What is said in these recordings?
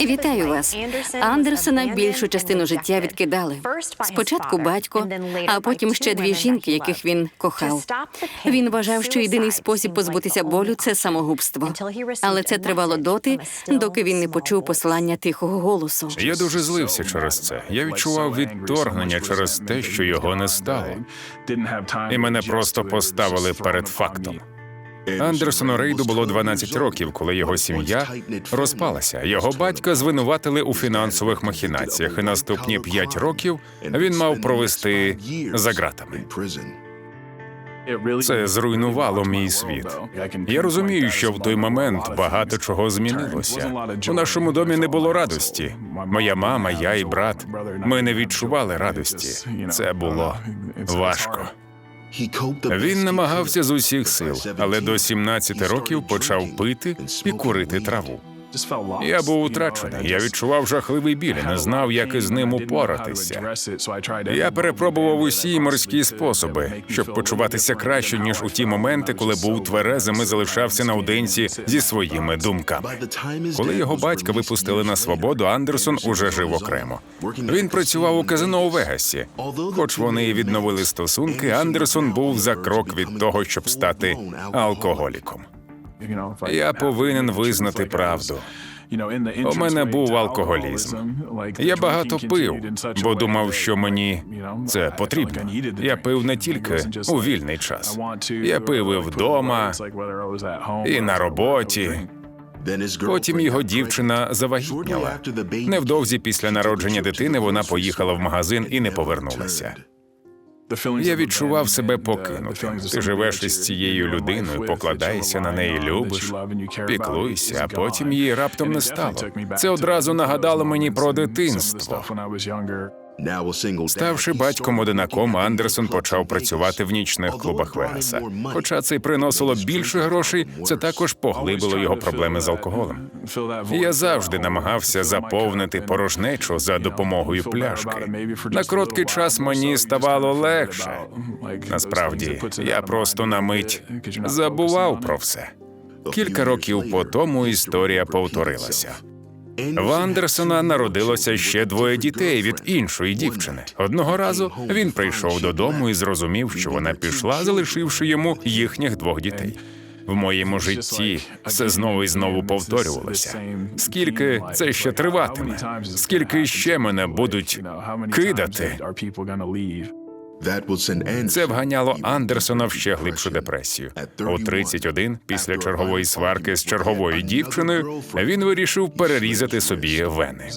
Вітаю вас. Андерсона більшу частину життя відкидали. Спочатку батько, а потім ще дві жінки, яких він кохав. Він вважав, що єдиний спосіб позбутися болю це самогубство. Але це тривало доти, доки він не почув послання тихого голосу. Я дуже злився через це. Я відчував відторгнення через те, що його не стало. І мене просто поставили перед фактом. Андерсону Рейду було 12 років, коли його сім'я розпалася. Його батька звинуватили у фінансових махінаціях, і наступні 5 років він мав провести за ґратами. Це зруйнувало мій світ. Я розумію, що в той момент багато чого змінилося. У нашому домі не було радості. Моя мама, я і брат. Ми не відчували радості. Це було важко. Він намагався з усіх сил, але до 17 років почав пити і курити траву. Я був утрачений. Я відчував жахливий біль, не знав, як із ним упоратися. Я перепробував усі морські способи, щоб почуватися краще, ніж у ті моменти, коли був тверезим і залишався наодинці зі своїми думками. Коли його батька випустили на свободу, Андерсон уже жив окремо. Він працював у казино у Вегасі. Хоч вони і відновили стосунки, Андерсон був за крок від того, щоб стати алкоголіком. Я повинен визнати правду. У мене був алкоголізм. Я багато пив, бо думав, що мені це потрібно. Я пив не тільки у вільний час. Я пив і вдома, і на роботі. Потім його дівчина завагітняла. Невдовзі після народження дитини вона поїхала в магазин і не повернулася. Я відчував себе покинутим. Ти живеш із цією людиною, покладаєшся на неї, любиш, піклуйся, а потім її раптом не стало. Це одразу нагадало мені про дитинство. Ставши батьком одинаком, Андерсон почав працювати в нічних клубах Вегаса. Хоча це й приносило більше грошей, це також поглибило його проблеми з алкоголем. Я завжди намагався заповнити порожнечу за допомогою пляшки. На короткий час мені ставало легше. Насправді, я просто на мить забував про все. Кілька років по тому історія повторилася. В Андерсона народилося ще двоє дітей від іншої дівчини. Одного разу він прийшов додому і зрозумів, що вона пішла, залишивши йому їхніх двох дітей. В моєму житті все знову і знову повторювалося. Скільки це ще триватиме? Скільки ще мене будуть кидати? Це вганяло Андерсона в ще глибшу депресію. У 31, після чергової сварки з черговою дівчиною, він вирішив перерізати собі вени.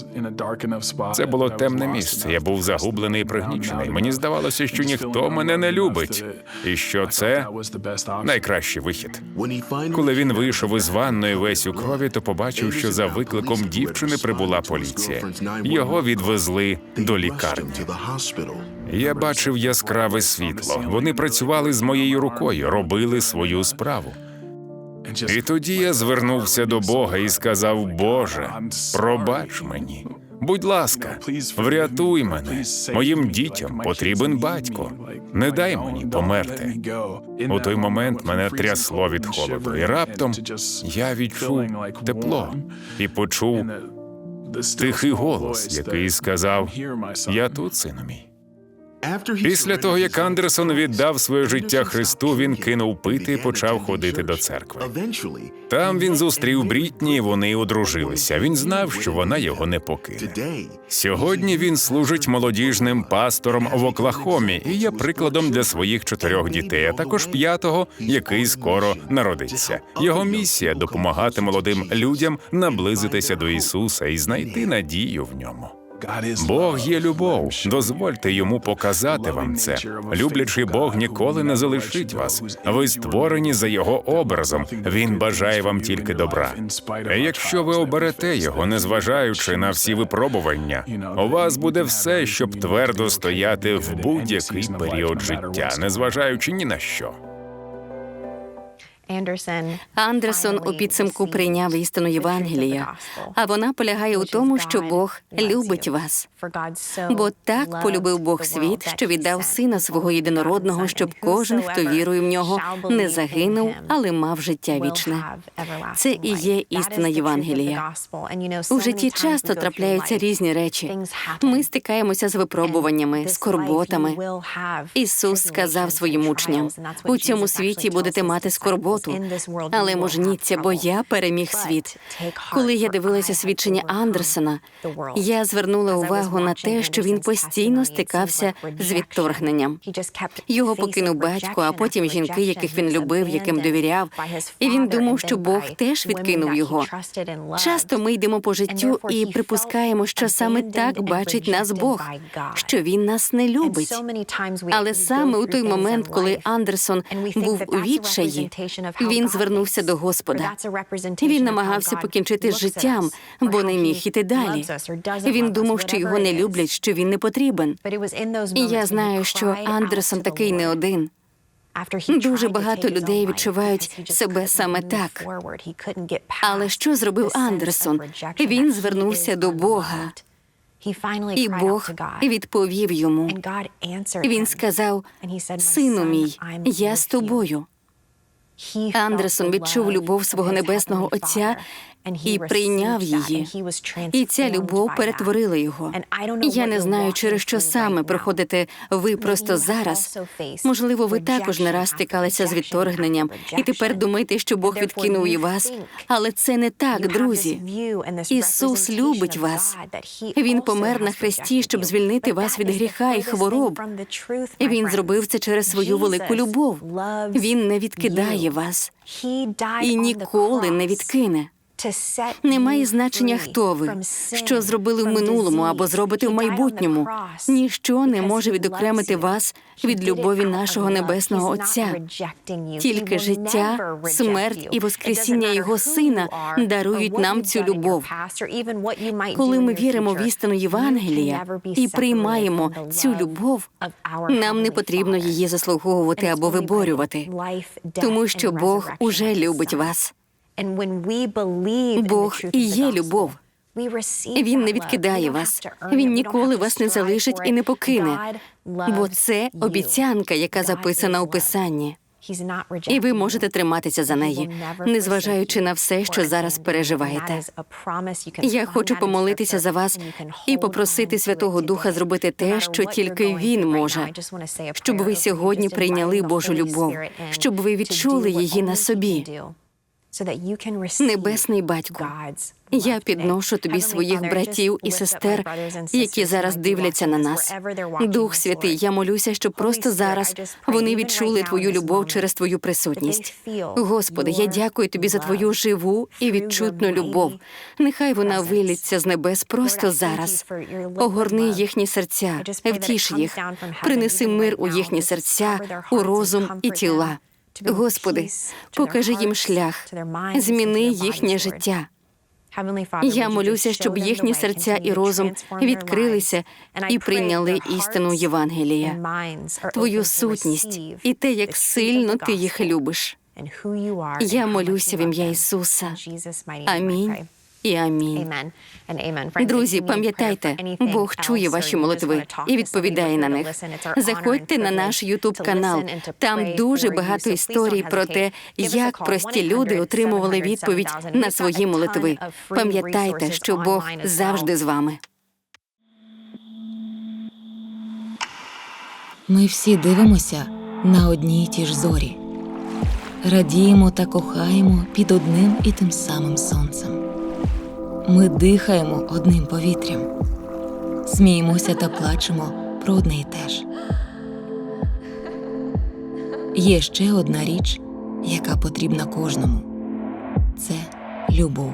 Це було темне місце. Я був загублений і пригнічений. Мені здавалося, що ніхто мене не любить, і що це найкращий вихід. Коли він вийшов із ванної весь у крові, то побачив, що за викликом дівчини прибула поліція. Його відвезли до лікарні. Я бачив яскраве світло. Вони працювали з моєю рукою, робили свою справу. І тоді я звернувся до Бога і сказав: Боже, пробач мені. Будь ласка, врятуй мене. Моїм дітям потрібен батько. Не дай мені померти. У той момент мене трясло від холоду, і раптом я відчув тепло і почув тихий голос, який сказав: Я тут, сину мій. Після того, як Андерсон віддав своє життя Христу, він кинув пити і почав ходити до церкви. Там він зустрів Брітні, і вони одружилися. Він знав, що вона його не покине. Сьогодні він служить молодіжним пастором в Оклахомі і є прикладом для своїх чотирьох дітей, а також п'ятого, який скоро народиться. Його місія допомагати молодим людям наблизитися до Ісуса і знайти надію в ньому. Бог є любов. Дозвольте йому показати вам це. Люблячий Бог ніколи не залишить вас. Ви створені за його образом. Він бажає вам тільки добра. Якщо ви оберете його, незважаючи на всі випробування, у вас буде все, щоб твердо стояти в будь-який період життя, незважаючи ні на що. Андерсон у підсумку прийняв істину Євангелія, а вона полягає у тому, що Бог любить вас. Бо так полюбив Бог світ, що віддав сина свого єдинородного, щоб кожен, хто вірує в нього, не загинув, але мав життя вічне. Це і є істина Євангелія. У житті часто трапляються різні речі. Ми стикаємося з випробуваннями, скорботами. Ісус сказав своїм учням: у цьому світі будете мати скорботу, але мужніться, бо я переміг світ. Коли я дивилася свідчення Андерсена, я звернула увагу на те, що він постійно стикався з відторгненням. Його покинув батько, а потім жінки, яких він любив, яким довіряв, і він думав, що Бог теж відкинув його. Часто ми йдемо по життю і припускаємо, що саме так бачить нас Бог, що він нас не любить. Але саме у той момент, коли Андерсон був у відчаї, він звернувся до Господа. Він намагався покінчити з життям, бо не міг іти далі. Він думав, що його не люблять, що він не потрібен. І я знаю, що Андерсон такий не один. Дуже багато людей відчувають себе саме так. Але що зробив Андерсон? Він звернувся до Бога, і Бог відповів йому. Він сказав: Сину мій, я з тобою. Андерсон відчув любов свого небесного Отця і прийняв її. І ця любов перетворила його. Я не знаю, через що саме проходите ви просто зараз. Можливо, ви також не раз стикалися з відторгненням, і тепер думаєте, що Бог відкинув і вас. Але це не так, друзі. Ісус любить вас. Він помер на хресті, щоб звільнити вас від гріха і хвороб. Він зробив це через свою велику любов. Він не відкидає вас і ніколи не відкине. Немає значення, хто ви, що зробили в минулому або зробите в майбутньому. Ніщо не може відокремити вас від любові нашого небесного Отця. Тільки життя, смерть і воскресіння Його Сина дарують нам цю любов. Коли ми віримо в істину Євангелія і приймаємо цю любов, нам не потрібно її заслуговувати або виборювати, тому що Бог уже любить вас. Бог і є любов. Він не відкидає вас. Він ніколи вас не залишить і не покине. Бо це обіцянка, яка записана у Писанні. І ви можете триматися за неї, незважаючи на все, що зараз переживаєте. Я хочу помолитися за вас і попросити Святого Духа зробити те, що тільки він може, щоб ви сьогодні прийняли Божу любов, щоб ви відчули її на собі. Небесний батько, я підношу тобі своїх братів і сестер, які зараз дивляться на нас. Дух Святий, я молюся, щоб просто зараз вони відчули твою любов через твою присутність. Господи, я дякую тобі за твою живу і відчутну любов. Нехай вона виліться з небес просто зараз. Огорни їхні серця, втіш їх, принеси мир у їхні серця, у розум і тіла. Господи, покажи їм шлях, зміни їхнє життя. Я молюся, щоб їхні серця і розум відкрилися і прийняли істину Євангелія, твою сутність і те, як сильно ти їх любиш. Я молюся в ім'я Ісуса. Амінь. І амінь. Друзі, пам'ятайте, Бог чує ваші молитви і відповідає на них. Заходьте на наш Ютуб канал. Там дуже багато історій про те, як прості люди отримували відповідь на свої молитви. Пам'ятайте, що Бог завжди з вами. Ми всі дивимося на одні й ті ж зорі, радіємо та кохаємо під одним і тим самим сонцем. Ми дихаємо одним повітрям, сміємося та плачемо про одне й те ж. Є ще одна річ, яка потрібна кожному це любов.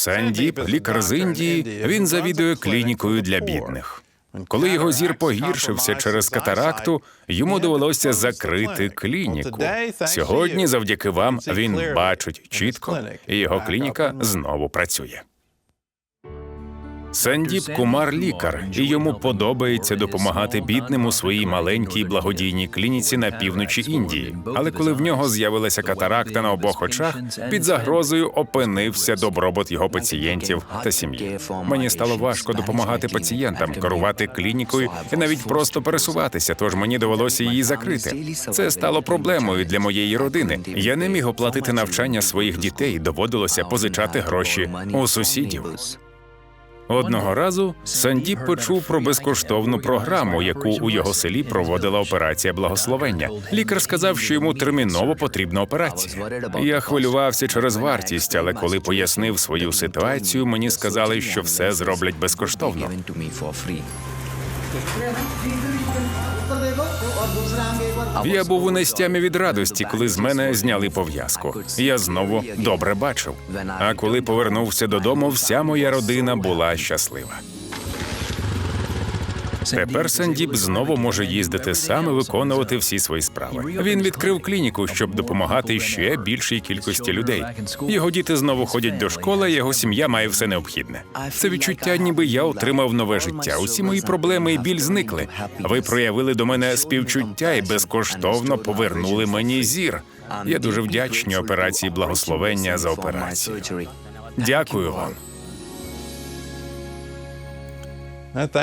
Сандіп, лікар з Індії, він завідує клінікою для бідних. Коли його зір погіршився через катаракту, йому довелося закрити клініку. Сьогодні, завдяки вам, він бачить чітко, і його клініка знову працює. Сандіп Кумар лікар, і йому подобається допомагати бідним у своїй маленькій благодійній клініці на півночі Індії. Але коли в нього з'явилася катаракта на обох очах, під загрозою опинився добробут його пацієнтів та сім'ї. Мені стало важко допомагати пацієнтам, керувати клінікою і навіть просто пересуватися. Тож мені довелося її закрити. Це стало проблемою для моєї родини. Я не міг оплатити навчання своїх дітей. Доводилося позичати гроші у сусідів. Одного разу Сандіп почув про безкоштовну програму, яку у його селі проводила операція благословення. Лікар сказав, що йому терміново потрібна операція. Я хвилювався через вартість, але коли пояснив свою ситуацію, мені сказали, що все зроблять безкоштовно. Я був у нестямі від радості, коли з мене зняли пов'язку. Я знову добре бачив. А коли повернувся додому, вся моя родина була щаслива. Тепер Сандіп знову може їздити сам і виконувати всі свої справи. Він відкрив клініку, щоб допомагати ще більшій кількості людей. Його діти знову ходять до школи, його сім'я має все необхідне. Це відчуття, ніби я отримав нове життя. Усі мої проблеми і біль зникли. Ви проявили до мене співчуття і безкоштовно повернули мені зір. Я дуже вдячний операції благословення за операцію. Дякую вам.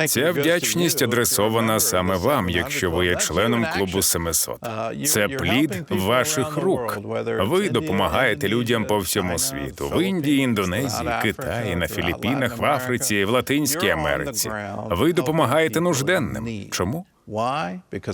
Ця вдячність адресована саме вам, якщо ви є членом клубу 700. Це плід ваших рук. Ви допомагаєте людям по всьому світу в Індії, Індонезії, Китаї, на Філіппінах, в Африці, в Латинській Америці. Ви допомагаєте нужденним. Чому?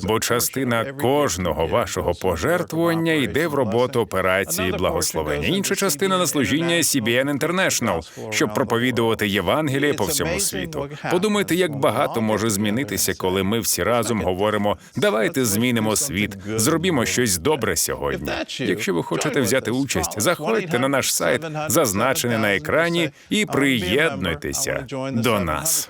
Бо частина кожного вашого пожертвування йде в роботу операції благословення. Інша частина на служіння CBN International, щоб проповідувати Євангеліє по всьому світу. Подумайте, як багато може змінитися, коли ми всі разом говоримо: давайте змінимо світ, зробімо щось добре сьогодні. Якщо ви хочете взяти участь, заходьте на наш сайт, зазначений на екрані, і приєднуйтеся до нас.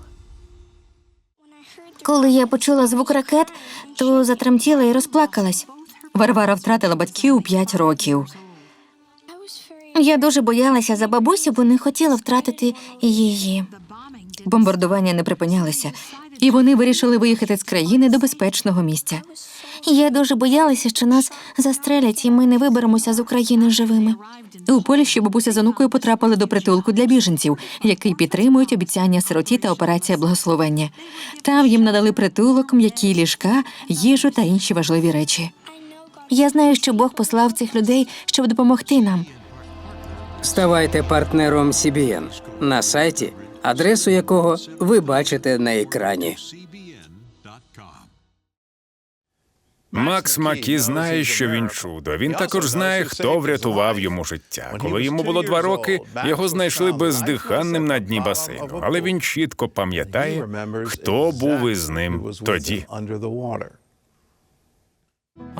Коли я почула звук ракет, то затремтіла і розплакалась. Варвара втратила батьків у 5 років. Я дуже боялася за бабусю, бо не хотіла втратити її. Бомбардування не припинялися, і вони вирішили виїхати з країни до безпечного місця. Я дуже боялася, що нас застрелять, і ми не виберемося з України живими. У Польщі бабуся з онукою потрапили до притулку для біженців, який підтримують обіцяння сироті та операція благословення. Там їм надали притулок, м'які ліжка, їжу та інші важливі речі. Я знаю, що Бог послав цих людей, щоб допомогти нам. Ставайте партнером CBN на сайті, адресу якого ви бачите на екрані. Макс Макі знає, що він чудо. Він також знає, хто врятував йому життя. Коли йому було два роки, його знайшли бездиханним на дні басейну. Але він чітко пам'ятає, хто був із ним тоді.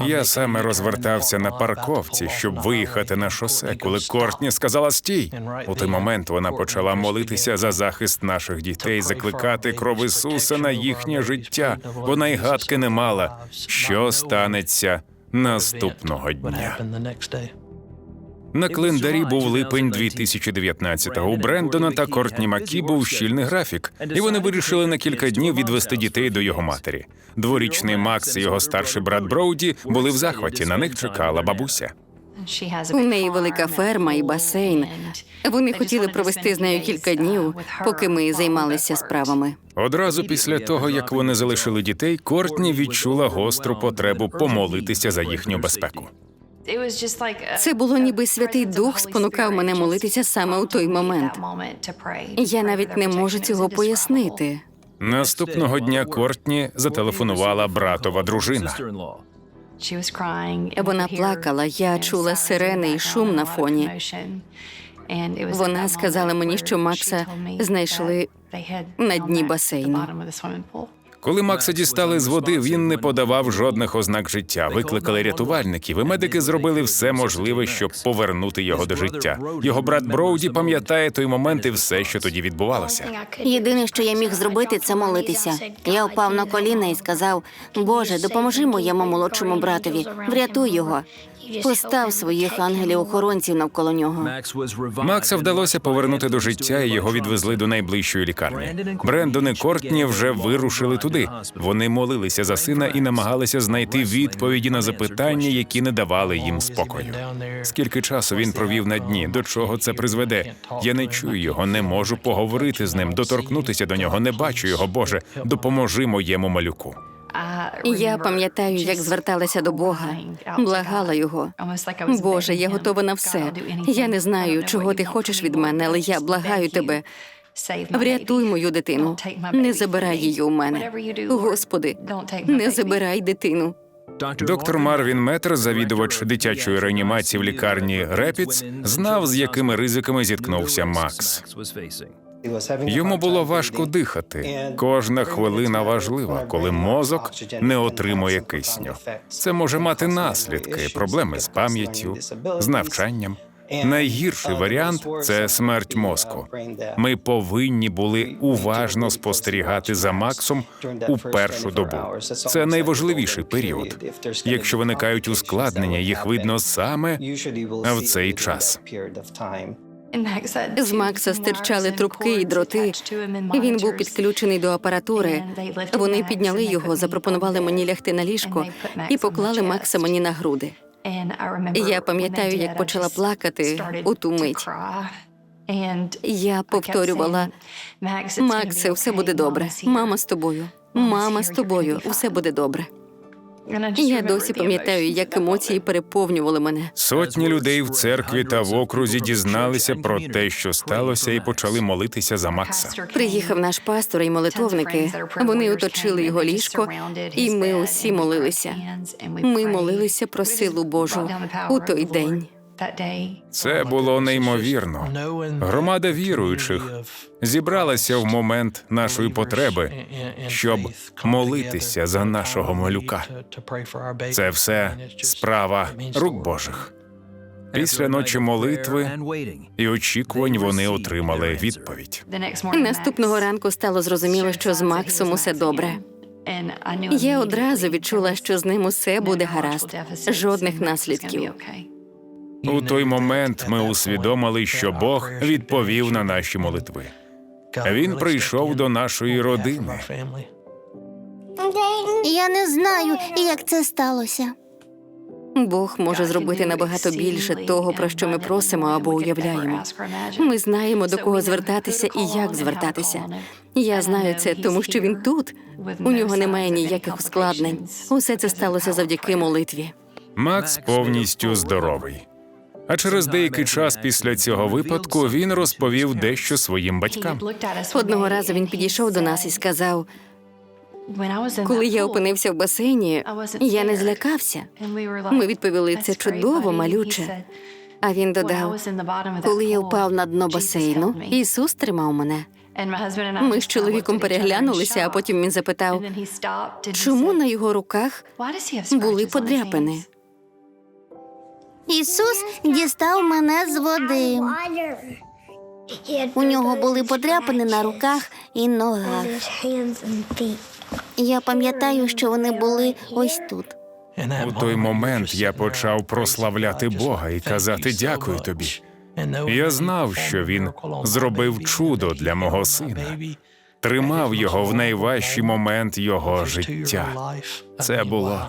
Я саме розвертався на парковці, щоб виїхати на шосе, коли Кортні сказала стій. У той момент вона почала молитися за захист наших дітей, закликати кров Ісуса на їхнє життя. Вона й гадки не мала, що станеться наступного дня. На календарі був липень 2019-го. У Брендона та Кортні Макі був щільний графік, і вони вирішили на кілька днів відвести дітей до його матері. Дворічний Макс і його старший брат Броуді були в захваті. На них чекала бабуся. У неї велика ферма і басейн. Вони хотіли провести з нею кілька днів, поки ми займалися справами. Одразу після того, як вони залишили дітей, Кортні відчула гостру потребу помолитися за їхню безпеку. Це було ніби святий дух спонукав мене молитися саме у той момент. Я навіть не можу цього пояснити. Наступного дня Кортні зателефонувала братова дружина. Вона плакала, я чула сирени і шум на фоні. Вона сказала мені, що Макса знайшли на дні басейну. Коли Макса дістали з води, він не подавав жодних ознак життя. Викликали рятувальників, і медики зробили все можливе, щоб повернути його до життя. Його брат Броуді пам'ятає той момент і все, що тоді відбувалося. Єдине, що я міг зробити, це молитися. Я впав на коліна і сказав: Боже, допоможи моєму молодшому братові, врятуй його. Постав своїх ангелів-охоронців навколо нього. Макса вдалося повернути до життя, і його відвезли до найближчої лікарні. Брендон і Кортні вже вирушили туди. Вони молилися за сина і намагалися знайти відповіді на запитання, які не давали їм спокою. Скільки часу він провів на дні? До чого це призведе? Я не чую його, не можу поговорити з ним, доторкнутися до нього. Не бачу його. Боже, допоможи моєму малюку. Я пам'ятаю, як зверталася до Бога, благала його. Боже, я готова на все. Я не знаю, чого ти хочеш від мене, але я благаю тебе. Врятуй мою дитину. Не забирай її у мене. Господи, не забирай дитину. Доктор Марвін Метр, завідувач дитячої реанімації в лікарні Репіц, знав, з якими ризиками зіткнувся Макс. Йому було важко дихати. Кожна хвилина важлива, коли мозок не отримує кисню. Це може мати наслідки, проблеми з пам'яттю, з навчанням. Найгірший варіант це смерть мозку. Ми повинні були уважно спостерігати за Максом у першу добу. Це найважливіший період. Якщо виникають ускладнення, їх видно саме в цей час. З Макса стирчали трубки і дроти. і Він був підключений до апаратури. Вони підняли його, запропонували мені лягти на ліжко і поклали Макса мені на груди. Я пам'ятаю, як почала плакати у ту мить. Я повторювала Максе, все буде добре. Мама з тобою. Мама з тобою. Усе буде добре. Я досі пам'ятаю, як емоції переповнювали мене. Сотні людей в церкві та в окрузі дізналися про те, що сталося, і почали молитися за Макса. Приїхав наш пастор і молитовники. Вони оточили його ліжко, і ми усі молилися. Ми молилися про силу Божу у той день. Це було неймовірно. Громада віруючих зібралася в момент нашої потреби, щоб молитися за нашого малюка. Це все справа рук Божих. Після ночі молитви і очікувань вони отримали відповідь. Наступного ранку стало зрозуміло, що з Максом усе добре. Я одразу відчула, що з ним усе буде гаразд, жодних наслідків. У той момент ми усвідомили, що Бог відповів на наші молитви. Він прийшов до нашої родини. Я не знаю, як це сталося. Бог може зробити набагато більше того, про що ми просимо або уявляємо. Ми знаємо до кого звертатися і як звертатися. Я знаю це, тому що він тут. У нього немає ніяких ускладнень. Усе це сталося завдяки молитві. Макс повністю здоровий. А через деякий час після цього випадку він розповів дещо своїм батькам. Одного разу він підійшов до нас і сказав: коли я опинився в басейні, я не злякався. Ми відповіли, це чудово, малюче. А він додав: коли я впав на дно басейну, Ісус тримав мене. Ми з чоловіком переглянулися, а потім він запитав, чому на його руках були подряпини. Ісус дістав мене з води. У нього були подряпини на руках і ногах. Я пам'ятаю, що вони були ось тут. У той момент я почав прославляти Бога і казати дякую тобі. Я знав, що він зробив чудо для мого сина, тримав його в найважчий момент його життя. Це було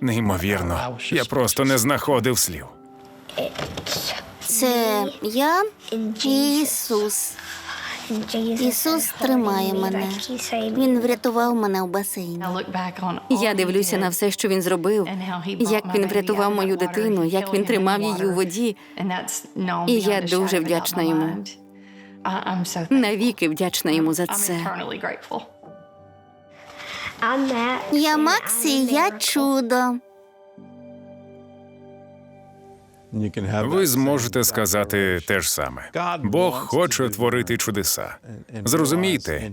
неймовірно. Я просто не знаходив слів. Це я і Ісус. Ісус тримає мене. Він врятував мене у басейні. Я дивлюся на все, що він зробив, як він врятував мою дитину, як він тримав її у воді. І я дуже вдячна йому. Навіки вдячна йому за це. Я Макс і я чудо. Ви зможете сказати те ж саме. Бог хоче творити чудеса. Зрозумійте,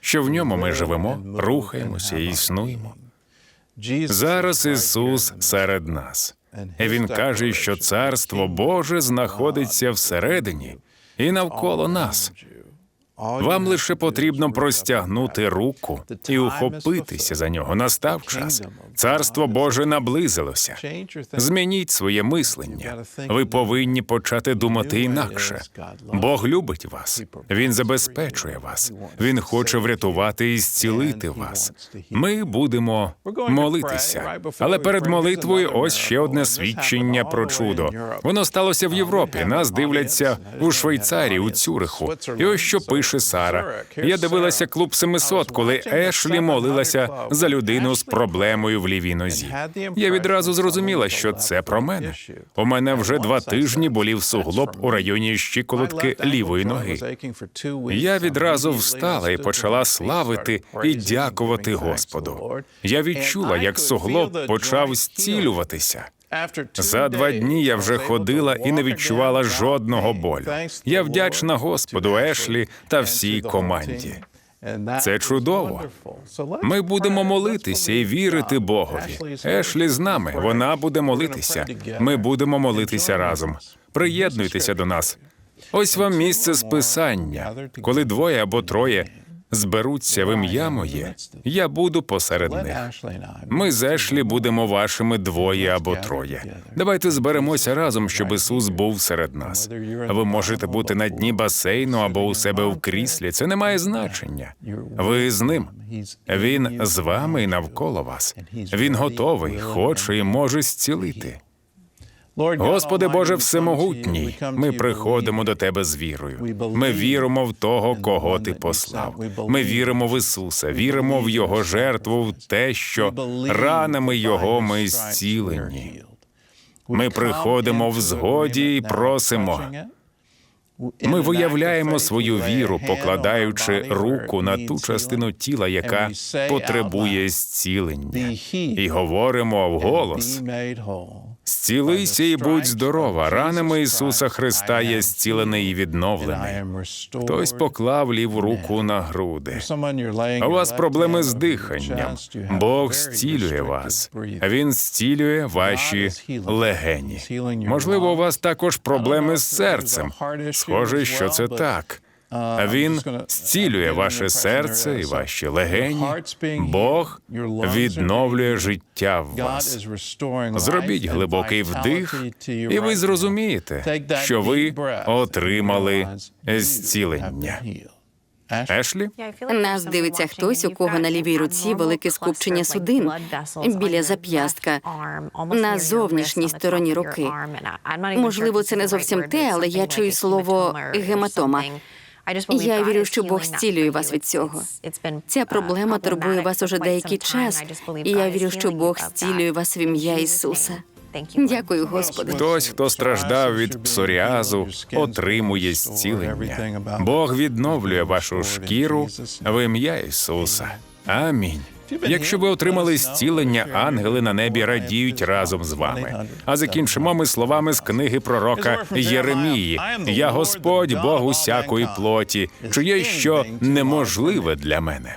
що в ньому ми живемо, рухаємося і існуємо. Зараз Ісус серед нас. І Він каже, що Царство Боже знаходиться всередині і навколо нас. Вам лише потрібно простягнути руку і ухопитися за нього. Настав час. Царство Боже наблизилося. Змініть своє мислення. Ви повинні почати думати інакше. Бог любить вас. Він забезпечує вас. Він хоче врятувати і зцілити вас. Ми будемо молитися. Але перед молитвою ось ще одне свідчення про чудо. Воно сталося в Європі. Нас дивляться у Швейцарії, у Цюриху. І ось що пише Сара. Я дивилася клуб 700, коли Ешлі молилася за людину з проблемою в лівій нозі. Я відразу зрозуміла, що це про мене. У мене вже два тижні болів суглоб у районі щиколотки лівої ноги. Я відразу встала і почала славити і дякувати Господу. Я відчула, як суглоб почав зцілюватися. За два дні я вже ходила і не відчувала жодного болю. Я вдячна Господу Ешлі та всій команді. Це чудово. Ми будемо молитися і вірити Богові. Ешлі з нами. Вона буде молитися. Ми будемо молитися разом. Приєднуйтеся до нас. Ось вам місце списання. Коли двоє або троє зберуться в ім'я моє, я буду посеред них. Ми з Ешлі будемо вашими двоє або троє. Давайте зберемося разом, щоб Ісус був серед нас. Ви можете бути на дні басейну або у себе в кріслі. Це не має значення. Ви з ним. Він з вами і навколо вас. Він готовий, хоче і може зцілити. Господи Боже Всемогутній, ми приходимо до Тебе з вірою. Ми віримо в того, кого Ти послав. Ми віримо в Ісуса, віримо в Його жертву, в те, що ранами Його ми зцілені. Ми приходимо в згоді і просимо. Ми виявляємо свою віру, покладаючи руку на ту частину тіла, яка потребує зцілення, і говоримо вголос. Зцілися і будь здорова. Ранами Ісуса Христа є зцілений і відновлений. Хтось поклав ліву руку на груди. У вас проблеми з диханням. Бог зцілює вас. Він зцілює ваші легені. Можливо, у вас також проблеми з серцем. Схоже, що це так. Він зцілює ваше серце і ваші легені. Бог відновлює життя в вас. Зробіть глибокий вдих, і ви зрозумієте, що ви отримали зцілення. Ешлі? Нас дивиться хтось, у кого на лівій руці велике скупчення судин біля зап'ястка на зовнішній стороні руки. Можливо, це не зовсім те, але я чую слово гематома. Я вірю, що Бог зцілює вас від цього. Ця проблема турбує вас уже деякий час, і я вірю, що Бог зцілює вас в ім'я Ісуса. Дякую, Господи. Хтось, хто страждав від псоріазу, отримує зцілення. Бог відновлює вашу шкіру в ім'я Ісуса. Амінь. Якщо ви отримали зцілення, ангели на небі радіють разом з вами. А закінчимо ми словами з книги пророка Єремії: Я Господь, Бог усякої плоті, чиє що неможливе для мене.